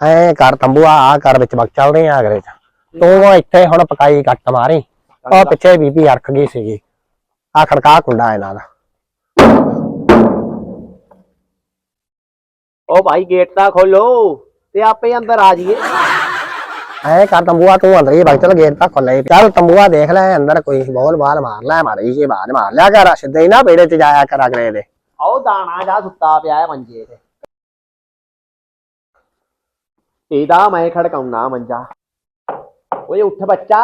ਐ ਕਰ ਤੰਬੂਆ ਆ ਕਰ ਵਿੱਚ ਬਕ ਚੱਲਦੇ ਆ ਅਗਰੇ ਚ। ਤੂੰ ਇੱਥੇ ਹੁਣ ਪਕਾਈ ਕੱਟ ਮਾਰੀ। ਉਹ ਪਿੱਛੇ ਬੀਬੀ ਅਰਕ ਗਈ ਸੀਗੀ। ਆ ਖੜਕਾ ਕੁੰਡਾ ਇਹਨਾਂ ਦਾ। ਉਹ ਭਾਈ ਗੇਟ ਤਾਂ ਖੋਲੋ ਤੇ ਆਪੇ ਅੰਦਰ ਆ ਜਾਈਏ। ਐ ਕਰ ਤੰਬੂਆ ਤੂੰ ਅੰਦਰ ਹੀ ਬਕ ਚੱਲ ਗੇਟ ਤਾਂ ਖੁੱਲੇ ਚੱਲ ਤੰਬੂਆ ਦੇਖ ਲੈ ਅੰਦਰ ਕੋਈ ਬੋਲ ਬਾਲ ਮਾਰ ਲੈ ਮਾਰੀ ਜੀ ਬਾਦ ਮਾਰ ਲਿਆ ਕਰ ਸਿੱਧੇ ਹੀ ਨਾ ਬੇੜੇ ਚ ਜਾਇਆ ਕਰ ਅਗਲੇ ਦੇ। ਆਓ ਦਾਣਾ ਜਾ ਸੁੱਤਾ ਪਿਆ ਹੈ ਮੰਜੇ ਤੇ। ਇਹਦਾ ਮੈਂ ਖੜਕਾਉਣਾ ਮੰਜਾ। ਓਏ ਉੱਠ ਬੱਚਾ।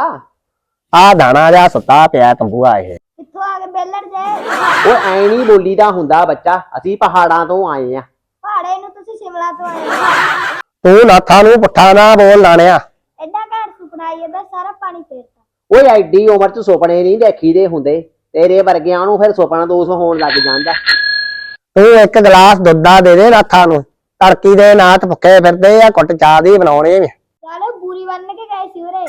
ਆ ਦਾਣਾ ਜਾ ਸੁੱਤਾ ਪਿਆ ਤੰਬੂਆ ਇਹ। ਕਿੱਥੋਂ ਆ ਕੇ ਬੇਲੜ ਜੇ? ਓਏ ਐ ਨਹੀਂ ਬੋਲੀਦਾ ਹੁੰਦਾ ਬੱਚਾ। ਅਸੀਂ ਪਹਾੜਾਂ ਤੋਂ ਆਏ ਆ। ਪਹਾੜੇ ਨੂੰ ਤੁਸੀਂ ਸ਼ਿਮਲਾ ਤੋਂ ਆਏ ਹੋ। ਤੂੰ ਨਾਥਾ ਨੂੰ ਪੁੱਠਾ ਨਾ ਬੋਲ ਲਾਣਿਆ। ਐਡਾ ਘਰ ਸੁਪਨਾ ਆਈ ਇਹਦਾ ਸਾਰਾ ਪਾਣੀ ਫੇਰਤਾ। ਓਏ ਐਡੀ ਉਮਰ ਚ ਸੁਪਨੇ ਨਹੀਂ ਦੇਖੀਦੇ ਹੁੰਦੇ। ਤੇਰੇ ਵਰਗਿਆਂ ਨੂੰ ਫਿਰ ਸੁਪਨਾ ਦੋਸ ਹੋਣ ਲੱਗ ਜਾਂਦਾ। ਤੂੰ ਇੱਕ ਗਲਾਸ ਦੁੱਧ ਦਾ ਦੇ ਦੇ ਨਾਥਾ ਨੂੰ। ਤੜਕੀ ਦੇ ਨਾਥ ਭੁੱਖੇ ਫਿਰਦੇ ਆ ਕੁੱਟ ਚਾਹ ਦੀ ਬਣਾਉਣੇ ਵੀ। ਚਾਲੇ ਬੂਰੀ ਬੰਨ ਕੇ ਗਏ ਸੀ ਉਰੇ।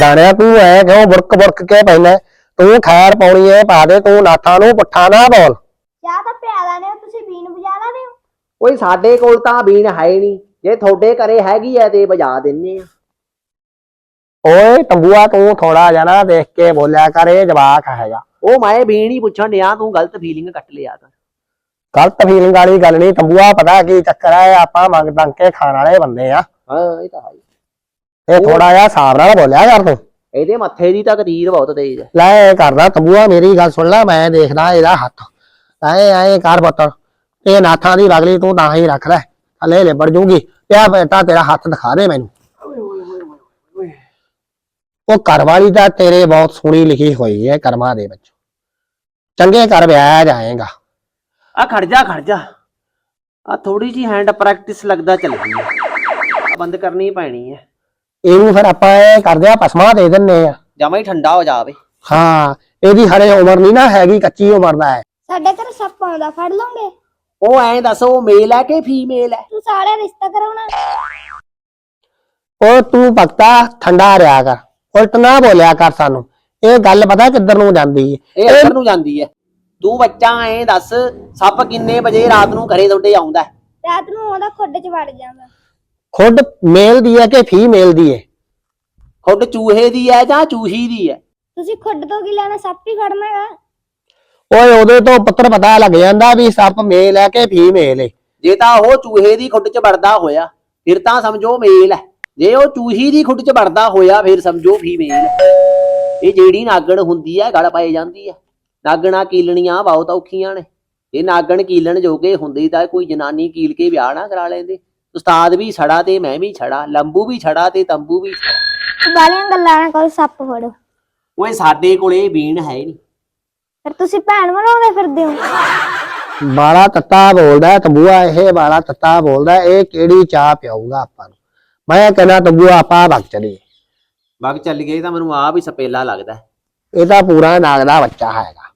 ਦਾਣਿਆ ਤੂੰ ਐ ਕਿਉਂ ਬੁਰਕ ਬੁਰਕ ਕੇ ਪੈਣਾ ਤੂੰ ਖੈਰ ਪਾਉਣੀ ਐ ਪਾ ਦੇ ਤੂੰ ਨਾਥਾ ਨੂੰ ਪੁੱਠਾ ਨਾ ਬੋਲ। ਚਾਹ ਤਾਂ ਪਿਆ ਲਾਣੇ ਤੁਸੀਂ ਬੀਨ ਬਜਾ ਲਾਣੇ ਹੋ। ਓਏ ਸਾਡੇ ਕੋਲ ਤਾਂ ਬੀਨ ਹੈ ਨਹੀਂ। ਜੇ ਤੁਹਾਡੇ ਘਰੇ ਹੈਗੀ ਐ ਤੇ ਵਜਾ ਦਿੰਨੇ ਆ। ਓਏ ਤੰਬੂਆ ਤੂੰ ਥੋੜਾ ਨਾ ਦੇਖ ਕੇ ਬੋਲਿਆ ਕਰ ਇਹ ਜਵਾਕ ਹੈਗਾ। ਉਹ ਮੈਂ ਬੀਨ ਹੀ ਪੁੱਛਣ ਡਿਆ ਤੂੰ ਗਲਤ ਫੀਲਿੰਗ ਕੱਟ ਲਿਆ ਕਰ ਗਲਤ ਫੀਲਿੰਗ ਵਾਲੀ ਗੱਲ ਨਹੀਂ ਤੰਬੂਆ ਪਤਾ ਕੀ ਚੱਕਰ ਹੈ ਆਪਾਂ ਮੰਗ ਤੰਗ ਕੇ ਖਾਣ ਵਾਲੇ ਬੰਦੇ ਆ। ਹਾਂ ਇਹ ਤਾਂ ਹੈ ਹੀ। ਇਹ ਥੋੜਾ ਜਿਹਾ ਹਿਸਾਬ ਨਾਲ ਬੋਲਿਆ ਕਰ ਤੂੰ। ਇਹਦੇ ਮੱਥੇ ਦੀ ਤਕਦੀਰ ਬਹੁਤ ਤੇਜ਼ ਹੈ। ਲੈ ਇਹ ਕਰਦਾ ਤੰਬੂਆ ਮੇਰੀ ਗੱਲ ਸੁਣ ਲੈ ਮੈਂ ਦੇਖਦਾ ਇਹਦਾ ਹੱਥ। ਐ ਐ ਕਰ ਪੁੱਤ ਇਹ ਨਾਥਾਂ ਦੀ ਵਗਲੀ ਤੂੰ ਤਾਂ ਹੀ ਰੱਖ ਲੈ ਥੱਲੇ ਲਿਬੜ ਜੂਗੀ ਪਿਆ ਬੇਟਾ ਤੇਰਾ ਹੱਥ ਦਿਖਾ ਦੇ ਮੈਨੂੰ। ਉਹ ਘਰਵਾਲੀ ਦਾ ਤੇਰੇ ਬਹੁਤ ਸੋਹਣੀ ਲਿਖੀ ਹੋਈ ਹੈ ਕਰਮਾਂ ਦੇ ਵਿੱਚ। ਚੰਗੇ ਘਰ ਵਿਆਹਿਆ ਜਾਏਗਾ। ਆ ਖੜ ਜਾ ਖੜ ਜਾ। ਆ ਥੋੜੀ ਜੀ ਹੈਂਡ ਪ੍ਰੈਕਟਿਸ ਲੱਗਦਾ ਚੱਲ ਗਈ ਹੈ ਬੰਦ ਕਰਨੀ ਪੈਣੀ ਹੈ ਇਹਨੂੰ ਫਿਰ ਆਪਾਂ ਇਹ ਕਰਦੇ ਆ ਪਸਮਾ ਦੇ ਦਿੰਨੇ ਆ। ਜਮਾ ਹੀ ਠੰਡਾ ਹੋ ਜਾਵੇ। ਹਾਂ ਇਹਦੀ ਹਰੇ ਉਮਰ ਨਹੀਂ ਨਾ ਹੈਗੀ ਕੱਚੀ ਉਮਰ ਦਾ ਹੈ। ਸਾਡੇ ਘਰ ਸੱਪ ਆਉਂਦਾ ਫੜ ਲਓਗੇ ਉਹ ਐਂ ਦੱਸ ਉਹ ਮੇਲ ਹੈ ਕਿ ਫੀਮੇਲ ਹੈ? ਤੂੰ ਸਾਰੇ ਰਿਸ਼ਤਾ ਕਰਾਉਣਾ? ਉਹ ਤੂੰ ਭਗਤਾ ਠੰਡਾ ਰਿਆ ਕਰ। ਉਲਟ ਨਾ ਬੋਲਿਆ ਕਰ ਸਾਨੂੰ। ਇਹ ਗੱਲ ਪਤਾ ਕਿੱਧਰ ਨੂੰ ਜਾਂਦੀ ਹੈ? ਇਹ ਅੰਦਰ ਨੂੰ ਜਾਂਦੀ ਹੈ। ਤੂੰ ਬੱਚਾ ਐਂ ਦੱਸ ਸੱਪ ਕਿੰਨੇ ਵਜੇ ਰਾਤ ਨੂੰ ਘਰੇ ਤੁਹਾਡੇ ਆਉਂਦਾ ਹੈ? ਰਾਤ ਨੂੰ ਉਹਦਾ ਖੁੱਡ 'ਚ ਵੜ ਜਾਂਦਾ ਖੁਦ ਮੇਲ ਦੀ ਹੈ ਕਿ ਫੀਮੇਲ ਦੀ ਹੈ? ਖੁੱਡ ਚੂਹੇ ਦੀ ਹੈ ਜਾਂ ਚੂਹੀ ਦੀ ਹੈ? ਤੁਸੀਂ ਖੁੱਡ ਤੋਂ ਕੀ ਲੈਣਾ ਸੱਪ ਹੀ ਫੜਨਾ ਹੈਗਾ। ਓਏ ਉਹਦੇ ਤੋਂ ਪੁੱਤਰ ਪਤਾ ਲੱਗ ਜਾਂਦਾ ਵੀ ਸੱਪ ਮੇਲ ਹੈ ਕਿ ਫੀਮੇਲ ਹੈ। ਜੇ ਤਾਂ ਉਹ ਚੂਹੇ ਦੀ ਖੁੱਡ 'ਚ ਵੜਦਾ ਹੋਇਆ ਫਿਰ ਤਾਂ ਸਮਝੋ ਮੇਲ ਹੈ। ਜੇ ਉਹ ਚੂਹੀ ਦੀ ਖੁੱਡ 'ਚ ਵੜਦਾ ਹੋਇਆ ਫਿਰ ਸਮਝੋ ਫੀਮੇਲ ਹੈ। ਇਹ ਜਿਹੜੀ ਨਾਗਣ ਹੁੰਦੀ ਹੈ ਗਲ ਪਾਈ ਜਾਂਦੀ ਹੈ। ਨਾਗਣਾ ਕੀਲਣੀਆਂ ਬਹੁਤ ਔਖੀਆਂ ਨੇ। ਇਹ ਨਾਗਣ ਕੀਲਣ ਜੋਗੇ ਹੁੰਦੀ ਤਾਂ ਕੋਈ ਜਨਾਨੀ ਕੀਲ ਕੇ ਵਿਆਹ ਨਾ ਕਰਾ ਲੈਂਦੇ। ਉਸਤਾਦ ਵੀ ਛੜਾ ਤੇ ਮੈਂ ਵੀ ਛੜਾ ਲੰਬੂ ਵੀ ਛੜਾ ਤੇ ਤੰਬੂ ਵੀ ਛੜਾ। ਬਾਲੀਆਂ ਗੱਲਾਂ ਨਾ ਕੋਈ ਸੱਪ ਫੜੋ। ਓਏ ਸਾਡੇ ਕੋਲੇ ਬੀਨ ਹੈ ਨਹੀਂ। ਫਿਰ ਤੁਸੀਂ ਭੈਣ ਬਣਾਉਂਦੇ ਫਿਰਦੇ ਹੋ? ਬਾਲਾ ਤੱਤਾ ਬੋਲਦਾ ਹੈ ਤੰਬੂਆ ਇਹ ਬਾਲਾ ਤੱਤਾ ਬੋਲਦਾ ਹੈ, ਇਹ ਕਿਹੜੀ ਚਾਹ ਪਿਆਊਗਾ ਆਪਾਂ ਨੂੰ? ਮੈਂ ਕਹਿੰਦਾ ਤੰਬੂਆ ਆਪਾਂ ਵਗ ਚਲੀਏ। ਵਗ ਚੱਲ ਗਏ ਤਾਂ ਮੈਨੂੰ ਆ ਵੀ ਸਪੇਲਾ ਲੱਗਦਾ। ਹੈ। ਇਹ ਤਾਂ ਪੂਰਾ ਨਾਗ ਦਾ ਬੱਚਾ ਹੈਗਾ।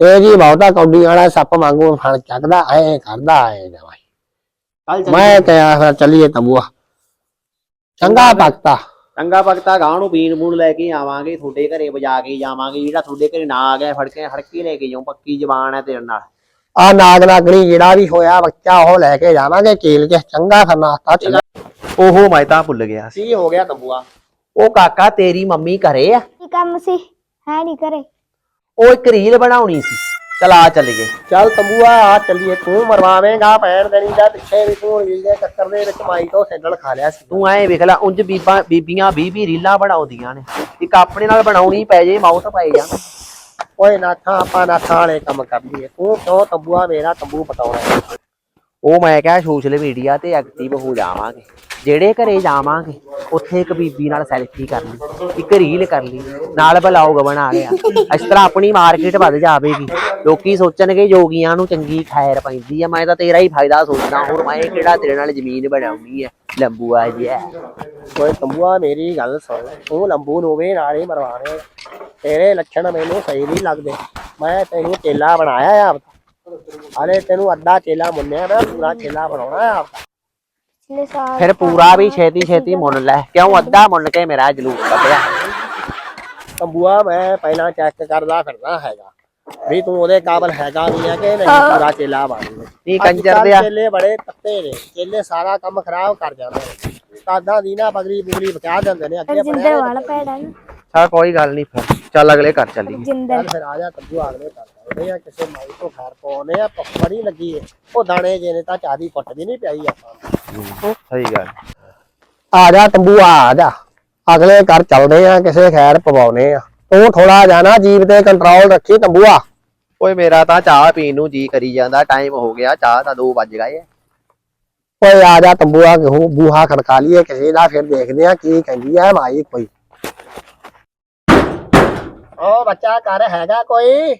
ਤੇ ਜੀ ਬਹੁਤਾ ਕੌਡੀ ਵਾਲਾ ਸੱਪ ਵਾਂਗੂ ਫੜ ਚੱਕਦਾ ਐ ਕਰਦਾ ਐ ਜਵਾਈ ਮੈਂ ਕਿਹਾ ਫਿਰ ਚੱਲੀਏ ਤੰਬੂਆ। ਚੰਗਾ ਭਗਤਾ। ਚੰਗਾ ਭਗਤਾ ਗਾਂ ਨੂੰ ਬੀਨ ਬੂਨ ਲੈ ਕੇ ਆਵਾਂਗੇ ਤੁਹਾਡੇ ਘਰੇ ਵਜਾ ਕੇ ਜਾਵਾਂਗੇ ਜਿਹੜਾ ਤੁਹਾਡੇ ਘਰੇ ਨਾ ਆ ਗਿਆ ਫੜ ਕੇ ਫੜ ਕੇ ਲੈ ਕੇ ਜਾਉ ਪੱਕੀ ਜ਼ਬਾਨ ਹੈ ਤੇਰੇ ਨਾਲ। ਆ ਨਾਗ ਨਾਗਣੀ ਜਿਹੜਾ ਵੀ ਹੋਇਆ ਬੱਚਾ ਉਹ ਲੈ ਕੇ ਜਾਵਾਂਗੇ ਕੀਲ ਕੇ। ਚੰਗਾ ਨਾਸਤਾ ਚੱਲ। ਓਹੋ ਮੈਂ ਤਾਂ ਭੁੱਲ ਗਿਆ ਸੀ। ਕੀ ਹੋ ਗਿਆ ਤੰਬੂਆ? ਉਹ ਕਾਕਾ ਤੇਰੀ ਮੰਮੀ ਘਰੇ ਆ? ਕੀ ਕੰਮ ਸੀ? ਹੈ ਨਹੀਂ ਕਰੇ ਉਹ ਇੱਕ ਰੀਲ ਬਣਾਉਣੀ ਸੀ। ਚਲ ਆ ਚੱਲ ਗਏ। ਚੱਲ ਤੰਬੂਆ ਆ ਚੱਲੀਏ। ਤੂੰ ਮਰਵਾਵੇਂਗਾ ਪੈਣ ਦੇਣੀ ਦਾ ਪਿੱਛੇ ਵੀ ਤੂੰ ਰੀਲ ਦੇ ਚੱਕਰ ਦੇ ਵਿੱਚ ਮਾਈ ਤੋਂ ਸੈਂਡਲ ਖਾ ਲਿਆ ਸੀ। ਤੂੰ ਐ ਵੇਖ ਲੈ ਉਂਝ ਬੀਬਾਂ ਬੀਬੀਆਂ 20 20 ਰੀਲਾਂ ਬਣਾਉਂਦੀਆਂ ਨੇ। ਇੱਕ ਆਪਣੇ ਨਾਲ ਬਣਾਉਣੀ ਪੈ ਜੇ ਮਾਊਸ ਪਾਏ ਜਾਂ। ਓਏ ਨਾਥਾ ਆਪਾਂ ਨਾਥਾਂ ਵਾਲੇ ਕੰਮ ਕਰ ਲਈਏ। ਤੂੰ ਕਿਉਂ ਤੰਬੂਆ ਮੇਰਾ ਤੰਬੂ ਪਟਾਉਣਾ? ਉਹ ਮੈਂ ਕਿਹਾ ਸੋਸ਼ਲ ਮੀਡੀਆ ਤੇ ਐਕਟਿਵ ਹੋ ਜਾਵਾਂਗੇ। ਜਿਹੜੇ ਘਰੇ ਜਾਵਾਂਗੇ, ਉੱਥੇ ਇੱਕ ਬੀਬੀ ਨਾਲ ਸੈਲਫੀ ਕਰ ਲਈ, ਇੱਕ ਰੀਲ ਕਰ ਲਈ, ਨਾਲ ਬਲੌਗ ਬਣਾ ਲਿਆ। ਇਸ ਤਰ੍ਹਾਂ ਆਪਣੀ ਮਾਰਕੀਟ ਵੱਧ ਜਾਵੇਗੀ। ਲੋਕੀ ਸੋਚਣਗੇ ਜੋਗੀਆਂ ਨੂੰ ਚੰਗੀ ਖੈਰ ਪੈਂਦੀ ਆ, ਮੈਂ ਤਾਂ ਤੇਰਾ ਹੀ ਫਾਇਦਾ ਸੋਚਦਾ ਹੋਰ ਮੈਂ ਕਿਹੜਾ ਤੇਰੇ ਨਾਲ ਜ਼ਮੀਨ ਬਣਾਉਣੀ ਹੈ ਲੰਬੂਆ ਜਿਹਾ ਓਏ ਤੰਬੂਆ, ਮੇਰੀ ਗੱਲ ਸੁਣ। ਉਹ ਲੰਬੂ ਨੂੰ ਵੀ ਨਾਲੇ ਮਰਵਾਣੇ ਤੇਰੇ ਲੱਛਣ ਮੈਨੂੰ ਸਹੀ ਨਹੀਂ ਲੱਗਦੇ। ਮੈਂ ਤੈਨੂੰ ਚੇਲਾ ਬਣਾਇਆ ਆ। ਹਲੇ ਤੈਨੂੰ ਅੱਧਾ ਚੇਲਾ ਮੁੰਨਿਆ ਮੈਂ ਪੂਰਾ ਚੇਲਾ ਬਣਾਉਣਾ ਪਿਛਲੇ ਸਾਲ ਫਿਰ ਪੂਰਾ ਵੀ ਛੇਤੀ ਛੇਤੀ ਮੁੰਨ ਲੈ। ਕਿਉਂ ਅੱਧਾ ਮੁੰਨ ਕੇ ਮੇਰਾ ਜਲੂਸ ਕੱਢਿਆ? ਤੰਬੂਆ ਮੈਂ ਪਹਿਲਾਂ ਚੈੱਕ ਕਰਦਾ ਫਿਰਦਾ ਹੈਗਾ। ਵੀ ਤੂੰ ਉਹਦੇ ਕਾਬਲ ਹੈਗਾ ਵੀ ਆ ਕਿ ਨਹੀਂ? ਪੂਰਾ ਚੇਲਾ ਬਣ ਅੱਜ ਕੰਜਰ ਕੱਲ੍ਹ ਦੇ ਆ? ਚੇਲੇ ਬੜੇ ਤੱਤੇ ਨੇ। ਚੇਲੇ ਸਾਰਾ ਕੰਮ ਖਰਾਬ ਕਰ ਜਾਂਦੇ ਨੇ। ਉਸਤਾਦਾਂ ਦੀ ਨਾ ਬਗਰੀ ਬੁਗਰੀ ਬਚਾ ਦਿੰਦੇ ਨੇ ਅੱਗੇ ਜਿੰਦਰ ਵਾਲਾ ਭੈੜਾ ਨਾ। ਕੋਈ ਗੱਲ ਨਹੀਂ ਫਿਰ। ਚੱਲ ਅਗਲੇ ਘਰ ਚੱਲੀਏ। ਜਿੰਦਰ ਫਿਰ ਆ ਜਾ ਤੱਬੂ ਆਗਲੇ ਕਰਦੇ ਆ ਕਿਸੇ ਮਾਈ ਤੋਂ ਖੈਰ ਪਾਉਨੇ ਆ ਬੜੀ ਲੱਗੀ ਏ। ਉਹ ਦਾਣੇ ਜੇ ਨੇ ਤਾਂ ਚਾਦੀ ਕੁੱਟਦੀ ਨਹੀਂ ਪਿਆਈ ਆਪਾਂ। ਸਹੀ ਗੱਲ। ਆ ਜਾ ਤੰਬੂ ਆ ਜਾ। ਅਗਲੇ ਘਰ ਚੱਲਦੇ ਆ ਕਿਸੇ ਖੈਰ ਪਵਾਉਨੇ ਆ। ਤੂੰ ਥੋੜਾ ਜਾਣਾ ਜੀਵ ਤੇ ਕੰਟਰੋਲ ਰੱਖੀ ਤੰਬੂਆ ਓਏ ਮੇਰਾ ਤਾਂ ਚਾਹ ਪੀਣ ਨੂੰ ਜੀ ਕਰੀ ਜਾਂਦਾ ਟਾਈਮ ਹੋ ਗਿਆ ਚਾਹ ਤਾਂ 2 ਵੱਜ ਗਏ ਆ। ਓਏ ਆ ਜਾ ਤੰਬੂਆ ਕਿਹੂ ਬੂਹਾ ਖੜਕਾ ਲਈਏ ਕਿਸੇ ਦਾ ਫਿਰ ਦੇਖਦੇ ਆ ਕੀ ਕਹਿੰਦੀ ਆ ਮਾਈ ਕੋਈ। ਓ ਬੱਚਾ ਘਰ ਹੈਗਾ ਕੋਈ?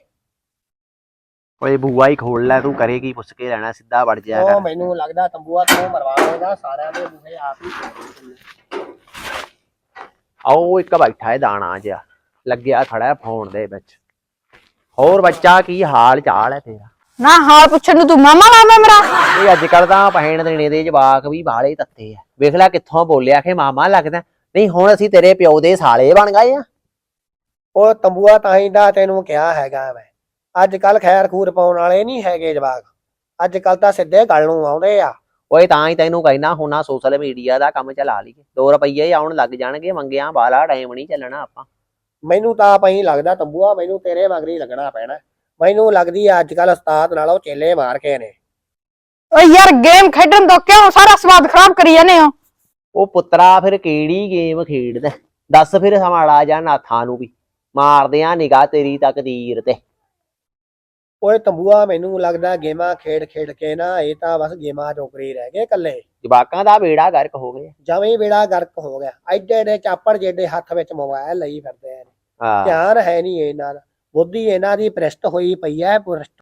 ਓਏ ਬੂਆ ਹੀ ਖੋਲ ਲੈ ਤੂੰ ਕਰੇਗੀ ਪੁੱਛ ਕੇ ਰਹਿਣਾ ਸਿੱਧਾ ਵੜ ਜਾਇਆ ਉਹ ਕਰ। ਮੈਨੂੰ ਲੱਗਦਾ ਤੰਬੂਆ ਤੂੰ ਮਰਵਾਵੇਂਗਾ ਸਾਰਿਆਂ ਦੇ ਬੂਹੇ ਆਪ ਹੀ। ਆਓ ਇੱਕ ਬੈਠਾ ਹੈ ਦਾਣਾ ਜਿਹਾ ਲੱਗਿਆ ਖੜਾ ਹੈ ਫੋਨ ਦੇ ਵਿੱਚ। ਹੋਰ ਬੱਚਾ ਕੀ ਹਾਲ ਚਾਲ ਹੈ ਤੇਰਾ? ਨਾ ਹਾਲ ਪੁੱਛਣ ਨੂੰ ਤੂੰ ਮਾਮਾ ਲਾਵੇਂ ਮੇਰਾ। ਇਹ ਅੱਜ ਕੱਲ ਤਾਂ ਪਹਿਣ ਦੇਣੇ ਦੇ ਜਵਾਕ ਵੀ ਬਾਲੇ ਤੱਤੇ ਆ। ਵੇਖ ਲੈ ਕਿੱਥੋਂ ਬੋਲਿਆ ਕਿ ਮਾਮਾ ਲੱਗਦਾ। ਨਹੀਂ ਹੁਣ ਅਸੀਂ ਤੇਰੇ ਪਿਓ ਦੇ ਸਾਲੇ ਬਣ ਗਏ ਆ। ਉਹ ਤੰਬੂਆ ਤਾਂ ਹੀ ਦਾ ਤੈਨੂੰ ਕਿਹਾ ਹੈਗਾ ਮੈਂ। ਅੱਜ ਕੱਲ ਖੈਰ ਖੂਰ ਪਾਉਣ ਵਾਲੇ ਨਹੀਂ ਹੈਗੇ ਜਵਾਕ। ਅੱਜ ਕੱਲ ਤਾਂ ਸਿੱਧੇ ਗੱਲ ਨੂੰ ਆਉਂਦੇ ਆ। ਓਏ ਤਾਂ ਹੀ ਤੈਨੂੰ ਕਹਿਣਾ ਹੁਣਾ ਸੋਸ਼ਲ ਮੀਡੀਆ ਦਾ ਕੰਮ ਚਲਾ ਲਈਏ। 2 ਰੁਪਈਏ ਆਉਣ ਲੱਗ ਜਾਣਗੇ ਮੰਗਿਆ ਬਾਲਾ ਟਾਈਮ ਨਹੀਂ ਚੱਲਣਾ ਆਪਾਂ। ਮੈਨੂੰ ਤਾਂ ਆਪ ਹੀ ਲੱਗਦਾ ਤੰਬੂਆ ਮੈਨੂੰ ਤੇਰੇ ਮਗਰੀ ਲੱਗਣਾ ਪੈਣਾ। ਮੈਨੂੰ ਲੱਗਦੀ ਆ ਅੱਜ ਕੱਲ ਉਸਤਾਦ ਨਾਲੋਂ ਚੇਲੇ ਮਾਰ ਕੇ ਨੇ। ਓ ਯਾਰ ਗੇਮ ਖੇਡਣ ਤੋਂ ਕਿਉਂ ਸਾਰਾ ਸਵਾਦ ਖਰਾਬ ਕਰੀ ਜਾਂਦੇ ਹੋ? ਉਹ ਪੁੱਤਰਾ ਫਿਰ ਕਿਹੜੀ ਗੇਮ ਖੇਡਦਾ? ਦੱਸ ਫਿਰ ਹਮਾੜਾ ਜਾਂ ਨਾਥਾਂ ਨੂੰ ਵੀ। ਮਾਰਦੇ ਆ ਨਿਗਾਹ ਤੇਰੀ ਤਕਦੀਰ ਤੇ। ਓਏ ਤੰਬੂਆ ਮੈਨੂੰ ਲੱਗਦਾ ਗੇਮਾਂ ਖੇਡ ਖੇਡ ਕੇ ਨਾ ਇਹ ਤਾਂ ਬਸ ਗੇਮਾਂ ਚੋਕਰੀ ਰਹਿ ਗਏ ਇਕੱਲੇ। ਜਵਾਕਾਂ ਦਾ ਬੇੜਾ ਗਰਕ ਹੋ ਗਿਆ। ਜਵੇਂ ਬੇੜਾ ਗਰਕ ਹੋ ਗਿਆ। ਐਡੇ ਐਡੇ ਚਾਪੜ ਜਿਹਦੇ ਹੱਥ ਵਿੱਚ ਮੋਬਾਈਲ ਲਈ ਫਿਰਦੇ ਆ। ਹਾਂ। ਧਿਆਨ ਹੈ ਨਹੀਂ ਇਹਨਾਂ ਦਾ। ਬੁੱਧੀ ਇਹਨਾਂ ਦੀ ਭ੍ਰਿਸ਼ਟ ਹੋਈ ਪਈ ਹੈ ਭ੍ਰਿਸ਼ਟ